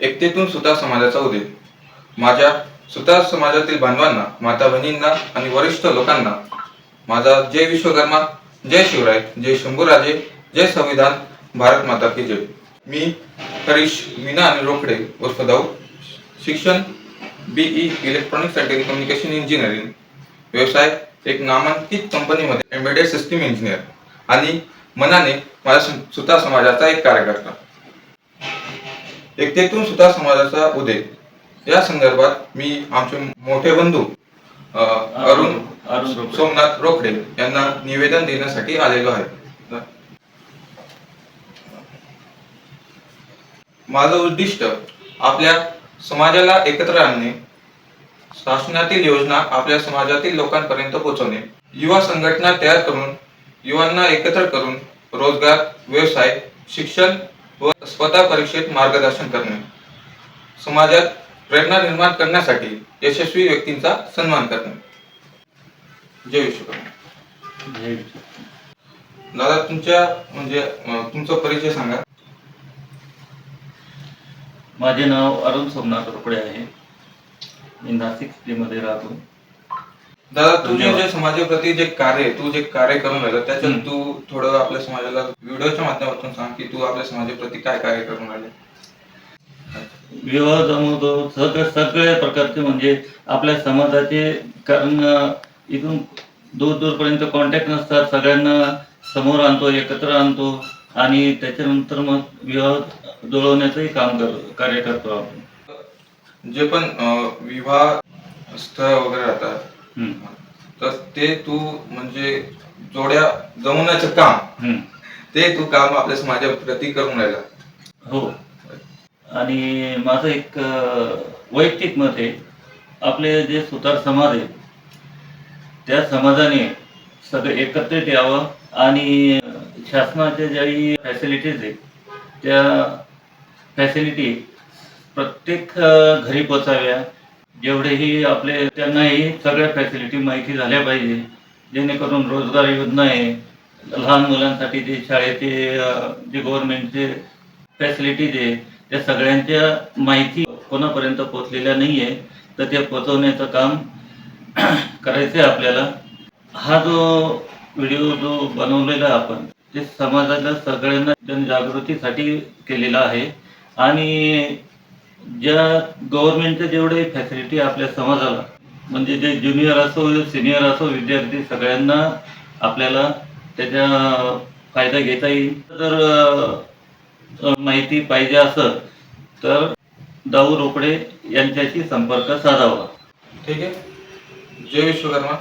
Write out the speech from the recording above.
एकतेतून सुतार समाजाचा उदय. माझ्या सुतार समाजातील बांधवांना माता बहिणींना आणि वरिष्ठ लोकांना माझा जय विश्वकर्मा जय शिवराय जय शंभूराजे जय संविधान भारत माता की जय. मी हरीश मीना आणि रोकडे उर्फ दाऊ शिक्षण BE electronics and telecommunication engineering व्यवसाय एक नामांकित कंपनीमध्ये एम्बेडेड सिस्टीम इंजिनियर आणि मनाने माझ्या सुता सुतार समाजाचा एक कार्यकर्ता. एकतेतून सुतार समाजाचा उदय या संदर्भात मी आमचे मोठे बंधू अरुण. सोमनाथ रोकडे यांना निवेदन देण्यासाठी आलेलो आहे माझं उद्दिष्ट आपल्या समाजाला एकत्र आणणे शासनातील योजना आपल्या समाजातील लोकांपर्यंत पोहोचवणे युवा संघटना तयार करून युवांना एकत्र करून रोजगार व्यवसाय शिक्षण व स्पर्धा परीक्षेत मार्गदर्शन करणे. समाजात प्रेरणा निर्माण करण्यासाठी यशस्वी व्यक्तींचा सन्मान करणे. जय विश्वकर्मा दादा तुमच्या म्हणजे तुमचा परिचय सांगा. माझे नाव अरुण सोमनाथ रोकडे आहे. मी नाशिक सिटीमध्ये राहतो. दादा तुझे धन्यवाद. जे समाजाप्रती जे कार्य तू जे कार्य करून राहिलं त्याच्यात. तू थोडं आपल्या समाजाला व्हिडिओच्या माध्यमातून सांग की तू आपल्या समाजाप्रती काय कार्य करून राहिले विवाह जमवतो सगळे सगळ्या प्रकारचे म्हणजे आपल्या समाजाचे कारण इथून दूर दूरपर्यंत कॉन्टॅक्ट नसतात सगळ्यांना समोर आणतो एकत्र आणतो आणि त्याच्यानंतर मग विवाह जुळवण्याचंही काम कर कार्य करतो आपण जे पण विवाह स्थळ वगैरे राहतात. तर ते तू म्हणजे जोड्या जमवण्याचं काम हम्म. ते तू काम आपल्या समाजाप्रती करून राहिला. हो. आणि माझं एक वैयक्तिक मत आहे आपले जे सुतार समाज आहे त्या समाजाने सगळे एकत्रित यावं आणि शासनाच्या ज्याही फॅसिलिटीज आहेत त्या फॅसिलिटी प्रत्येक घरी पोचाव्या जेवढेही आपले त्यांनाही सगळ्या फॅसिलिटी माहिती झाल्या पाहिजे. जेणेकरून रोजगार योजना आहे. लहान मुलांसाठी जे शाळेचे जे गव्हर्नमेंटचे फॅसिलिटीज आहे त्या सगळ्यांच्या माहिती कोणापर्यंत पोचलेल्या नाही आहे तर ते पोचवण्याचं काम करायचं आहे आपल्याला. हा जो व्हिडिओ जो बनवलेला आपण ते समाजाला सगळ्यांना जनजागृतीसाठी केलेला आहे. आणि ज्या गव्हर्नमेंटच्या जेवढे फॅसिलिटी आपल्या समाजाला म्हणजे जे ज्युनियर असो सिनियर असो विद्यार्थी सगळ्यांना आपल्याला त्याचा फायदा घेता येईल. तर माहिती पाहिजे असं तर दाऊ रोकडे यांच्याशी संपर्क साधावा. ठीक आहे. जय विश्वकर्मा.